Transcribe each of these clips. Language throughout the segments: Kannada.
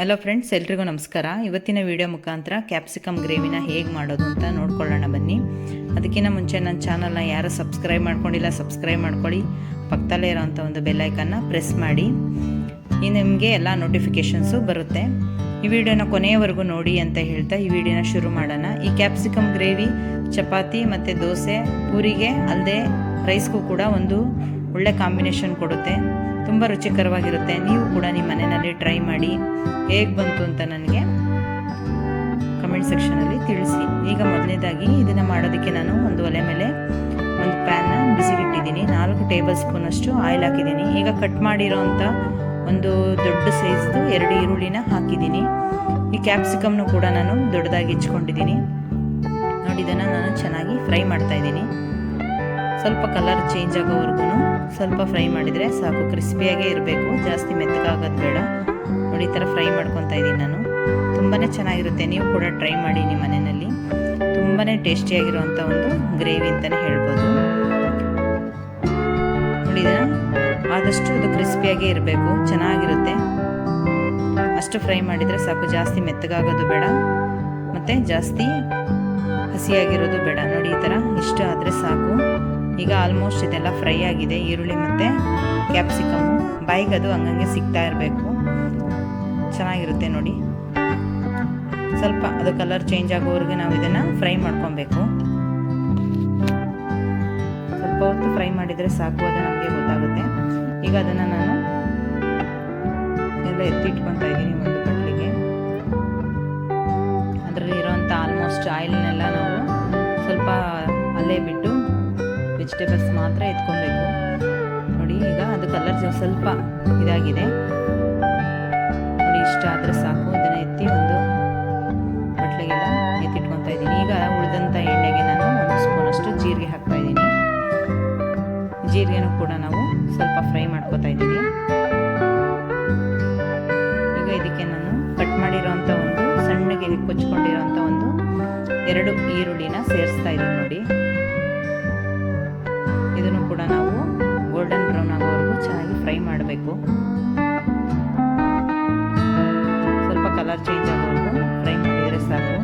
ಹಲೋ ಫ್ರೆಂಡ್ಸ್ ಎಲ್ರಿಗೂ ನಮಸ್ಕಾರ. ಇವತ್ತಿನ ವಿಡಿಯೋ ಮುಖಾಂತರ ಕ್ಯಾಪ್ಸಿಕಮ್ ಗ್ರೇವಿನ ಹೇಗೆ ಮಾಡೋದು ಅಂತ ನೋಡ್ಕೊಳ್ಳೋಣ ಬನ್ನಿ. ಅದಕ್ಕಿಂತ ಮುಂಚೆ ನನ್ನ ಚಾನಲ್ನ ಯಾರು ಸಬ್ಸ್ಕ್ರೈಬ್ ಮಾಡ್ಕೊಂಡಿಲ್ಲ ಸಬ್ಸ್ಕ್ರೈಬ್ ಮಾಡ್ಕೊಳ್ಳಿ. ಪಕ್ಕದಲ್ಲೇ ಇರೋವಂಥ ಒಂದು ಬೆಲ್ಲೈಕನ್ನ ಪ್ರೆಸ್ ಮಾಡಿ. ಈ ನಿಮಗೆ ಎಲ್ಲ ನೋಟಿಫಿಕೇಷನ್ಸು ಬರುತ್ತೆ. ಈ ವಿಡಿಯೋನ ಕೊನೆಯವರೆಗೂ ನೋಡಿ ಅಂತ ಹೇಳ್ತಾ ಈ ವಿಡಿಯೋನ ಶುರು ಮಾಡೋಣ. ಈ ಕ್ಯಾಪ್ಸಿಕಮ್ ಗ್ರೇವಿ ಚಪಾತಿ ಮತ್ತು ದೋಸೆ, ಪೂರಿಗೆ ಅಲ್ಲದೆ ರೈಸ್ಗೂ ಕೂಡ ಒಂದು ಒಳ್ಳೆ ಕಾಂಬಿನೇಷನ್ ಕೊಡುತ್ತೆ. ತುಂಬ ರುಚಿಕರವಾಗಿರುತ್ತೆ. ನೀವು ಕೂಡ ನಿಮ್ಮ ಮನೆಯಲ್ಲಿ ಟ್ರೈ ಮಾಡಿ ಹೇಗೆ ಬಂತು ಅಂತ ನನಗೆ ಕಮೆಂಟ್ ಸೆಕ್ಷನಲ್ಲಿ ತಿಳಿಸಿ. ಈಗ ಮೊದಲನೇದಾಗಿ ಇದನ್ನು ಮಾಡೋದಕ್ಕೆ ನಾನು ಒಂದು ಒಲೆ ಮೇಲೆ ಒಂದು ಪ್ಯಾನ್ನ ಬಿಸಿಗಿಟ್ಟಿದ್ದೀನಿ ನಾಲ್ಕು ಟೇಬಲ್ ಸ್ಪೂನಷ್ಟು ಆಯಿಲ್ ಹಾಕಿದ್ದೀನಿ. ಈಗ ಕಟ್ ಮಾಡಿರೋಂಥ ಒಂದು ದೊಡ್ಡ ಸೈಜ್ದು ಎರಡು ಈರುಳ್ಳಿನ ಹಾಕಿದ್ದೀನಿ. ಈ ಕ್ಯಾಪ್ಸಿಕಮ್ನು ಕೂಡ ನಾನು ದೊಡ್ಡದಾಗಿ ಹೆಚ್ಕೊಂಡಿದ್ದೀನಿ. ನೋಡಿ, ಇದನ್ನು ನಾನು ಚೆನ್ನಾಗಿ ಫ್ರೈ ಮಾಡ್ತಾ ಇದ್ದೀನಿ. ಸ್ವಲ್ಪ ಕಲರ್ ಚೇಂಜ್ ಆಗೋವರೆಗೂ ಸ್ವಲ್ಪ ಫ್ರೈ ಮಾಡಿದರೆ ಸಾಕು. ಕ್ರಿಸ್ಪಿಯಾಗೇ ಇರಬೇಕು. ಜಾಸ್ತಿ ಮೆತ್ತಗಾಗೋದು ಬೇಡ. ನೋಡಿ, ಈ ಥರ ಫ್ರೈ ಮಾಡ್ಕೊತಾ ಇದ್ದೀನಿ ನಾನು. ತುಂಬಾ ಚೆನ್ನಾಗಿರುತ್ತೆ. ನೀವು ಕೂಡ ಟ್ರೈ ಮಾಡಿ ನಿಮ್ಮ ಮನೆಯಲ್ಲಿ. ತುಂಬಾ ಟೇಸ್ಟಿಯಾಗಿರುವಂಥ ಒಂದು ಗ್ರೇವಿ ಅಂತಲೇ ಹೇಳ್ಬೋದು. ನೋಡಿ ಆದಷ್ಟು ಅದು ಕ್ರಿಸ್ಪಿಯಾಗೇ ಇರಬೇಕು. ಚೆನ್ನಾಗಿರುತ್ತೆ. ಅಷ್ಟು ಫ್ರೈ ಮಾಡಿದರೆ ಸಾಕು. ಜಾಸ್ತಿ ಮೆತ್ತಗಾಗೋದು ಬೇಡ. ಮತ್ತು ಜಾಸ್ತಿ ಹಸಿಯಾಗಿರೋದು ಬೇಡ. ನೋಡಿ, ಈ ಥರ ಇಷ್ಟ ಆದರೆ ಸಾಕು. ಈಗ ಆಲ್ಮೋಸ್ಟ್ ಇದೆಲ್ಲ ಫ್ರೈ ಆಗಿದೆ, ಈರುಳ್ಳಿ ಮತ್ತು ಕ್ಯಾಪ್ಸಿಕಮ್ಮು ಬಾಯಿಗೆ ಅದು ಹಂಗಂಗೆ ಸಿಗ್ತಾ ಇರಬೇಕು. ಚೆನ್ನಾಗಿರುತ್ತೆ ನೋಡಿ. ಸ್ವಲ್ಪ ಅದು ಕಲರ್ ಚೇಂಜ್ ಆಗೋವರೆಗೆ ನಾವು ಇದನ್ನು ಫ್ರೈ ಮಾಡ್ಕೊಬೇಕು. ಸ್ವಲ್ಪ ಹೊತ್ತು ಫ್ರೈ ಮಾಡಿದರೆ ಸಾಕು, ಅದು ನಮಗೆ ಗೊತ್ತಾಗುತ್ತೆ. ಈಗ ಅದನ್ನು ನಾನು ಎಲ್ಲ ಎತ್ತಿಟ್ಕೊತಾ ಇದ್ದೀನಿ ಒಂದು ಕಟ್ಲಿಗೆ. ಅದರಲ್ಲಿ ಇರೋವಂಥ ಆಲ್ಮೋಸ್ಟ್ ಆಯಿಲ್ನೆಲ್ಲ ನಾವು ಸ್ವಲ್ಪ ಅಲ್ಲೇ ಬಿಟ್ಟು ವೆಜಿಟೇಬಲ್ಸ್ ಮಾತ್ರ ಎತ್ಕೊಬೇಕು. ನೋಡಿ, ಈಗ ಅದು ಕಲರ್ ಸ್ವಲ್ಪ ಇದಾಗಿದೆ. ನೋಡಿ, ಇಷ್ಟ ಆದರೆ ಸಾಕು. ಇದನ್ನು ಎತ್ತಿ ಒಂದು ಬಟ್ಲಿಗೆಲ್ಲ ಎತ್ತಿಟ್ಕೊತಾ ಇದ್ದೀನಿ. ಈಗ ಉಳಿದಂಥ ಎಣ್ಣೆಗೆ ನಾನು ಒಂದು ಸ್ಪೂನಷ್ಟು ಜೀರಿಗೆ ಹಾಕ್ತಾ ಇದ್ದೀನಿ. ಜೀರಿಗೆನೂ ಕೂಡ ನಾವು ಸ್ವಲ್ಪ ಫ್ರೈ ಮಾಡ್ಕೊತಾ ಇದ್ದೀನಿ ಈಗ ಇದಕ್ಕೆ ನಾನು ಕಟ್ ಮಾಡಿರೋಂಥ ಒಂದು ಸಣ್ಣಗೆ ಕೊಚ್ಕೊಂಡಿರೋಂಥ ಒಂದು ಎರಡು ಈರುಳ್ಳಿನ ಸೇರಿಸ್ತಾ ಇದ್ದೀನಿ ನೋಡಿ. ಕಲರ್ ಚೇಂಜ್ ಫ್ರೈ ಮಾಡಿದರೆ ಸಾಕು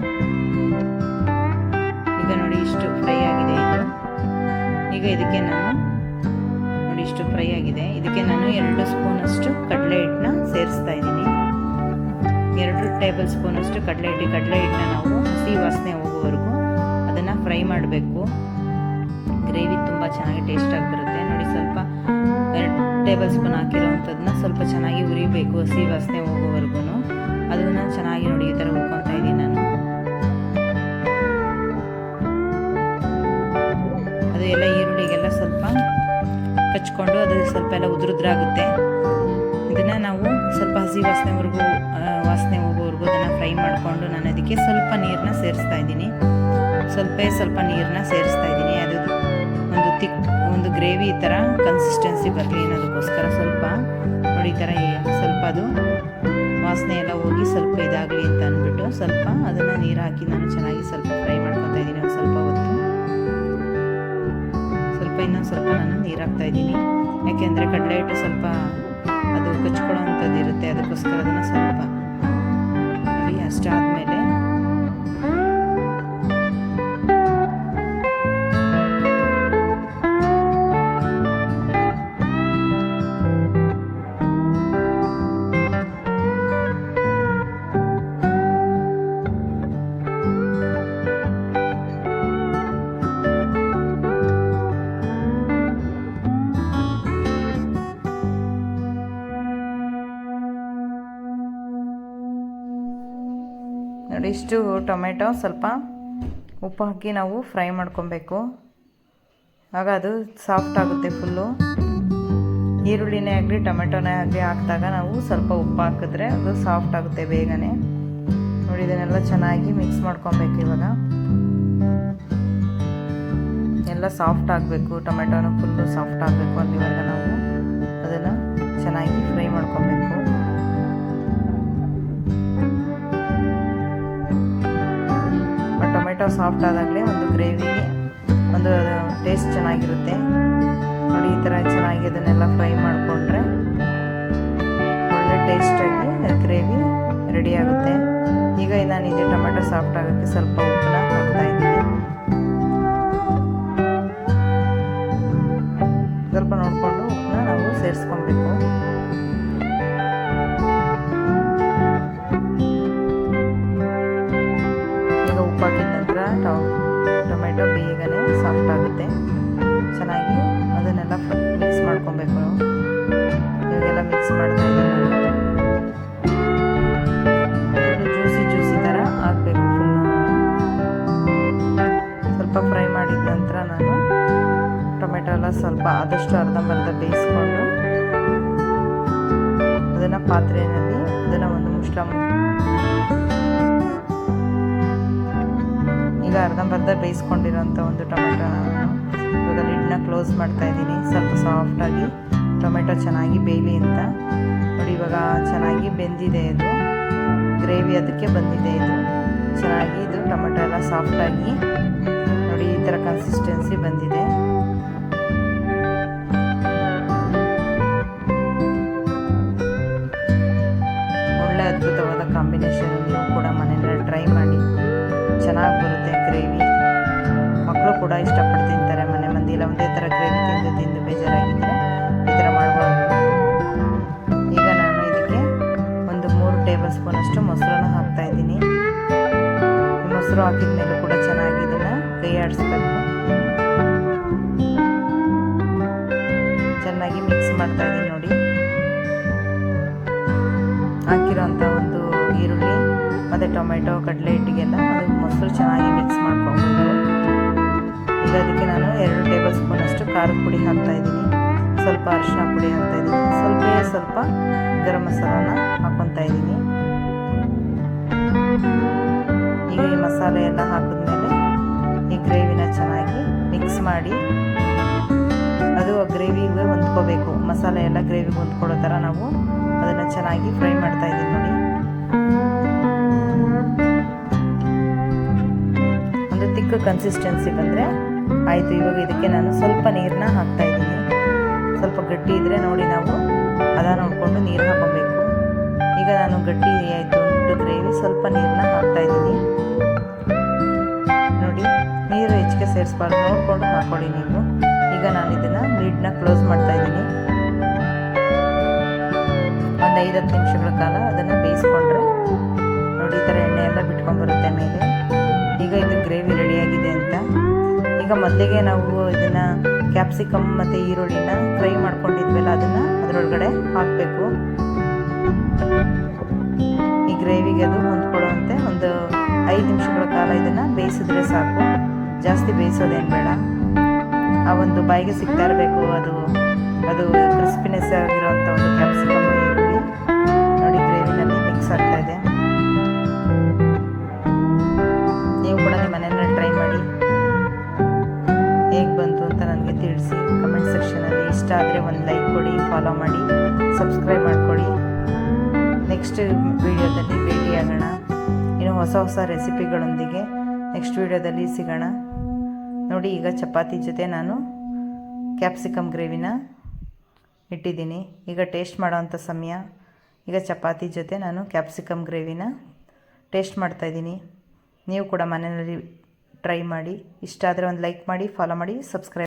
ಈಗ ನೋಡಿ ಇಷ್ಟು ಫ್ರೈ ಆಗಿದೆ ಇದು. ಈಗ ಇದಕ್ಕೆ ನಾನು, ನೋಡಿ ಇಷ್ಟು ಫ್ರೈ ಆಗಿದೆ. ಇದಕ್ಕೆ ನಾನು ಎರಡು ಸ್ಪೂನಷ್ಟು ಕಡಲೆ ಹಿಟ್ಟನ್ನ ಸೇರಿಸ್ತಾ ಇದ್ದೀನಿ. ಎರಡು ಟೇಬಲ್ ಸ್ಪೂನಷ್ಟು ಕಡಲೆ ಹಿಟ್ಟು. ಕಡಲೆ ಹಿಟ್ಟನ್ನ ನಾವು ಹಸಿ ವಾಸನೆ ಹೋಗೋವರೆಗೂ ಅದನ್ನು ಫ್ರೈ ಮಾಡಬೇಕು. ಗ್ರೇವಿ ತುಂಬ ಚೆನ್ನಾಗಿ ಟೇಸ್ಟಾಗಿ ಬರುತ್ತೆ ನೋಡಿ ಸ್ವಲ್ಪ ಎರಡು ಟೇಬಲ್ ಸ್ಪೂನ್ ಹಾಕಿರೋವಂಥದ್ದನ್ನ ಸ್ವಲ್ಪ ಚೆನ್ನಾಗಿ ಉರಿಬೇಕು ಹಸಿ ವಾಸನೆ ಹೋಗೋವರೆಗೂ. ಅದನ್ನು ಚೆನ್ನಾಗಿ ನೋಡಿ ಈ ಥರ ಉಳ್ಕೊತಾ ಇದ್ದೀನಿ ನಾನು. ಅದು ಎಲ್ಲ ಈರುಳ್ಳಿಗೆಲ್ಲ ಸ್ವಲ್ಪ ಕಚ್ಕೊಂಡು ಅದು ಸ್ವಲ್ಪ ಎಲ್ಲ ಉದುರುದ್ರಾಗುತ್ತೆ. ಇದನ್ನು ನಾವು ಸ್ವಲ್ಪ ಹಸಿ ವಾಸನೆವರೆಗೂ ವಾಸನೆ ಹೋಗೋವರೆಗೂ ಅದನ್ನು ಫ್ರೈ ಮಾಡಿಕೊಂಡು ನಾನು ಅದಕ್ಕೆ ಸ್ವಲ್ಪ ನೀರನ್ನ ಸೇರಿಸ್ತಾ ಇದ್ದೀನಿ. ಸ್ವಲ್ಪ ಸ್ವಲ್ಪ ನೀರನ್ನ ಸೇರಿಸ್ತಾ ಇದ್ದೀನಿ. ಅದು ಒಂದು ತಿಕ್, ಒಂದು ಗ್ರೇವಿ ಥರ ಕನ್ಸಿಸ್ಟೆನ್ಸಿ ಬರಲಿ ಅನ್ನೋದಕ್ಕೋಸ್ಕರ ಸ್ವಲ್ಪ ನೋಡಿ ಈ ಥರ ಸ್ವಲ್ಪ ಅದು ವಾಸನೆ ಎಲ್ಲ ಹೋಗಿ ಸ್ವಲ್ಪ ಇದಾಗಲಿ ಅಂತ ಅಂದ್ಬಿಟ್ಟು ಸ್ವಲ್ಪ ಅದನ್ನು ನೀರು ಹಾಕಿ ನಾನು ಚೆನ್ನಾಗಿ ಸ್ವಲ್ಪ ಫ್ರೈ ಮಾಡ್ಕೊತಾ ಇದ್ದೀನಿ ಒಂದು ಸ್ವಲ್ಪ ಹೊತ್ತು. ಸ್ವಲ್ಪ ಇನ್ನೊಂದು ಸ್ವಲ್ಪ ನಾನು ನೀರು ಹಾಕ್ತಾ ಇದ್ದೀನಿ. ಯಾಕೆಂದರೆ ಕಡಲೆ ಹಿಟ್ಟು ಸ್ವಲ್ಪ ಅದು ಕಚ್ಕೊಳ್ಳೋವಂಥದ್ದು ಇರುತ್ತೆ ಅದಕ್ಕೋಸ್ಕರ ಅದನ್ನು ಸ್ವಲ್ಪ ಅಷ್ಟಾದಮೇಲೆ ಇಷ್ಟು ಟೊಮೆಟೊ ಸ್ವಲ್ಪ ಉಪ್ಪು ಹಾಕಿ ನಾವು ಫ್ರೈ ಮಾಡ್ಕೊಬೇಕು. ಆಗ ಅದು ಸಾಫ್ಟ್ ಆಗುತ್ತೆ ಫುಲ್ಲು. ಈರುಳ್ಳಿನೇ ಆಗಲಿ, ಟೊಮೆಟೊನೇ ಆಗಲಿ ಹಾಕಿದಾಗ ನಾವು ಸ್ವಲ್ಪ ಉಪ್ಪು ಹಾಕಿದ್ರೆ ಅದು ಸಾಫ್ಟ್ ಆಗುತ್ತೆ ಬೇಗನೆ. ನೋಡಿ, ಇದನ್ನೆಲ್ಲ ಚೆನ್ನಾಗಿ ಮಿಕ್ಸ್ ಮಾಡ್ಕೊಬೇಕು ಇವಾಗ. ಎಲ್ಲ ಸಾಫ್ಟ್ ಆಗಬೇಕು, ಟೊಮೆಟೊನು ಫುಲ್ಲು ಸಾಫ್ಟ್ ಆಗಬೇಕು ಅಲ್ಲಿವಾಗ ನಾವು ಅದನ್ನು ಚೆನ್ನಾಗಿ ಫ್ರೈ ಮಾಡ್ಕೊಬೇಕು. ಟೊಮೆಟೊ ಸಾಫ್ಟ್ ಆದಾಗಲೇ ಒಂದು ಗ್ರೇವಿಗೆ ಒಂದು ಟೇಸ್ಟ್ ಚೆನ್ನಾಗಿರುತ್ತೆ. ನೋಡಿ, ಈ ಥರ ಚೆನ್ನಾಗಿ ಅದನ್ನೆಲ್ಲ ಫ್ರೈ ಮಾಡಿಕೊಂಡ್ರೆ ಒಳ್ಳೆ ಟೇಸ್ಟಾಗಿ ಗ್ರೇವಿ ರೆಡಿ ಆಗುತ್ತೆ. ಈಗ ನಾನು ಇದು ಟೊಮೆಟೊ ಸಾಫ್ಟ್ ಆಗೋಕ್ಕೆ ಸ್ವಲ್ಪ ಉಪ್ಪನ್ನ ಹಾಕ್ತಾ ಇದ್ದೀನಿ. ಸ್ವಲ್ಪ ಆದಷ್ಟು ಅರ್ಧಂಬರ್ಧ ಬೇಯಿಸ್ಕೊಂಡು ಅದನ್ನು ಪಾತ್ರೆಯಲ್ಲಿ ಅದನ್ನು ಒಂದು ಮುಷ್ಟ ಈಗ ಅರ್ಧಂಬರ್ಧ ಬೇಯಿಸ್ಕೊಂಡಿರೋಂಥ ಒಂದು ಟೊಮೆಟೊ ಇವಾಗ ಲಿಡ್ನ ಕ್ಲೋಸ್ ಮಾಡ್ತಾ ಇದ್ದೀನಿ. ಸ್ವಲ್ಪ ಸಾಫ್ಟಾಗಿ ಟೊಮೆಟೊ ಚೆನ್ನಾಗಿ ಬೇಯಲಿ ಅಂತ. ನೋಡಿ, ಇವಾಗ ಚೆನ್ನಾಗಿ ಬೆಂದಿದೆ ಇದು. ಗ್ರೇವಿ ಅದಕ್ಕೆ ಬಂದಿದೆ ಇದು. ಚೆನ್ನಾಗಿ ಇದು ಟೊಮೆಟೊ ಎಲ್ಲ ಸಾಫ್ಟಾಗಿ ನೋಡಿ, ಈ ಥರ ಕನ್ಸಿಸ್ಟೆನ್ಸಿ ಬಂದಿದೆ. ಒಂದೇ ಥರ ಗ್ರೇವಿ ತಿಂದು ತಿಂದು ಬೇಜಾರಾಗಿದ್ದರೆ ಈ ಥರ ಮಾಡ್ಬೋದು. ಈಗ ನಾನು ಇದಕ್ಕೆ ಒಂದು ಮೂರು ಟೇಬಲ್ ಸ್ಪೂನಷ್ಟು ಮೊಸರನ್ನು ಹಾಕ್ತಾ ಇದ್ದೀನಿ. ಮೊಸರು ಹಾಕಿದ ಮೇಲೆ ಕೂಡ ಚೆನ್ನಾಗಿ ಇದನ್ನು ಕೈ ಆಡಿಸ್ಬೇಕು. ಚೆನ್ನಾಗಿ ಮಿಕ್ಸ್ ಮಾಡ್ತಾ ಇದ್ದೀನಿ ನೋಡಿ. ಹಾಕಿರೋಂಥ ಒಂದು ಈರುಳ್ಳಿ, ಮತ್ತು ಟೊಮೆಟೊ, ಕಡಲೆ ಹಿಟ್ಟಿಗೆಲ್ಲ ಅದು ಮೊಸರು ಚೆನ್ನಾಗಿ ಮಿಕ್ಸ್ ಮಾಡ್ಕೊಬೇಕು ಈಗ ಅದಕ್ಕೆ ನಾನು ಎರಡು ಟೇಬಲ್ ಸ್ಪೂನಷ್ಟು ಖಾರದ ಪುಡಿ ಹಾಕ್ತಾ ಇದ್ದೀನಿ. ಸ್ವಲ್ಪ ಅರಿಶಿನ ಪುಡಿ ಹಾಕ್ತಾ ಇದ್ದೀನಿ. ಸ್ವಲ್ಪ ಸ್ವಲ್ಪ ಗರಂ ಮಸಾಲಾನ ಹಾಕೊತಾ ಇದ್ದೀನಿ. ಈಗ ಈ ಮಸಾಲೆ ಎಲ್ಲ ಹಾಕಿದ್ಮೇಲೆ ಈ ಗ್ರೇವಿನ ಚೆನ್ನಾಗಿ ಮಿಕ್ಸ್ ಮಾಡಿ ಅದು ಗ್ರೇವಿಗೆ ಹೊಂದ್ಕೋಬೇಕು. ಮಸಾಲೆ ಎಲ್ಲ ಗ್ರೇವಿಗೆ ಹೊಂದ್ಕೊಳ್ಳೋ ಥರ ನಾವು ಅದನ್ನು ಚೆನ್ನಾಗಿ ಫ್ರೈ ಮಾಡ್ತಾ ಇದ್ದೀವಿ ನೋಡಿ. ಒಂದು ತಿಕ್ಕ ಕನ್ಸಿಸ್ಟೆನ್ಸಿ ಬಂದರೆ ಆಯಿತು, ಇವಾಗ ಇದಕ್ಕೆ ನಾನು ಸ್ವಲ್ಪ ನೀರನ್ನ ಹಾಕ್ತಾ ಇದ್ದೀನಿ. ಸ್ವಲ್ಪ ಗಟ್ಟಿ ಇದ್ದರೆ ನೋಡಿ ನಾವು ಅದ ನೋಡಿಕೊಂಡು ನೀರು ಹಾಕೊಬೇಕು ಈಗ ನಾನು ಗಟ್ಟಿ ಆಯಿತು ಅಂದ್ಬಿಟ್ಟು ಗ್ರೇವಿ ಸ್ವಲ್ಪ ನೀರನ್ನ ಹಾಕ್ತಾ ಇದ್ದೀನಿ. ನೋಡಿ, ನೀರು ಹೆಚ್ಚಿಗೆ ಸೇರಿಸ್ಬಾರ್ದು. ನೋಡಿಕೊಂಡು ಹಾಕೊಳ್ಳಿ ನೀವು. ಈಗ ನಾನು ಇದನ್ನು ಲಿಡ್ನ ಕ್ಲೋಸ್ ಮಾಡ್ತಾ ಇದ್ದೀನಿ. ಒಂದು ಐದು ಹತ್ತು ನಿಮಿಷಗಳ ಕಾಲ ಅದನ್ನು ಬೇಯಿಸ್ಕೊಂಡ್ರೆ ಮೊದಲಿಗೆ ನಾವು ಇದನ್ನು ಕ್ಯಾಪ್ಸಿಕಮ್ ಮತ್ತು ಈರುಳ್ಳಿನ ಫ್ರೈ ಮಾಡ್ಕೊಂಡಿದ್ವಲ್ಲ ಅದನ್ನು ಅದರೊಳಗಡೆ ಹಾಕಬೇಕು. ಈ ಗ್ರೇವಿಗೆ ಅದು ಹೊಂದ್ಕೊಳ್ಳುವಂತೆ ಒಂದು ಐದು ನಿಮಿಷಗಳ ಕಾಲ ಇದನ್ನು ಬೇಯಿಸಿದ್ರೆ ಸಾಕು. ಜಾಸ್ತಿ ಬೇಯಿಸೋದೇನು ಬೇಡ. ಆ ಒಂದು ಬಾಯಿಗೆ ಸಿಗ್ತಾ ಇರಬೇಕು ಅದು. ಅದು ಕ್ರಿಸ್ಪಿನೆಸ್ ಆಗಿರುವಂಥ ಒಂದು ಕ್ಯಾಪ್ಸಿಕಮ್ ಈರುಳ್ಳಿ. ನೋಡಿ ಗ್ರೇವಿನಲ್ಲಿ ಮಿಕ್ಸ್ ಆಗ್ತಾ ಇದೆ. ಆದರೆ ಒಂದು ಲೈಕ್ ಕೊಡಿ ಫಾಲೋ ಮಾಡಿ ಸಬ್ಸ್ಕ್ರೈಬ್ ಮಾಡಿಕೊಡಿ. ನೆಕ್ಸ್ಟ್ ವಿಡಿಯೋದಲ್ಲಿ ಭೇಟಿಯಾಗೋಣ ಇನ್ನು ಹೊಸ ಹೊಸ ರೆಸಿಪಿಗಳೊಂದಿಗೆ ನೆಕ್ಸ್ಟ್ ವಿಡಿಯೋದಲ್ಲಿ ಸಿಗೋಣ. ನೋಡಿ, ಈಗ ಚಪಾತಿ ಜೊತೆ ನಾನು ಕ್ಯಾಪ್ಸಿಕಮ್ ಗ್ರೇವಿನ ಇಟ್ಟಿದ್ದೀನಿ. ಈಗ ಟೇಸ್ಟ್ ಮಾಡೋವಂಥ ಸಮಯ. ಈಗ ಚಪಾತಿ ಜೊತೆ ನಾನು ಕ್ಯಾಪ್ಸಿಕಮ್ ಗ್ರೇವಿನ ಟೇಸ್ಟ್ ಮಾಡ್ತಾಯಿದ್ದೀನಿ ನೀವು ಕೂಡ ಮನೆಯಲ್ಲಿ ಟ್ರೈ ಮಾಡಿ. ಇಷ್ಟ ಆದರೆ ಒಂದು ಲೈಕ್ ಮಾಡಿ ಫಾಲೋ ಮಾಡಿ ಸಬ್ಸ್ಕ್ರೈಬ್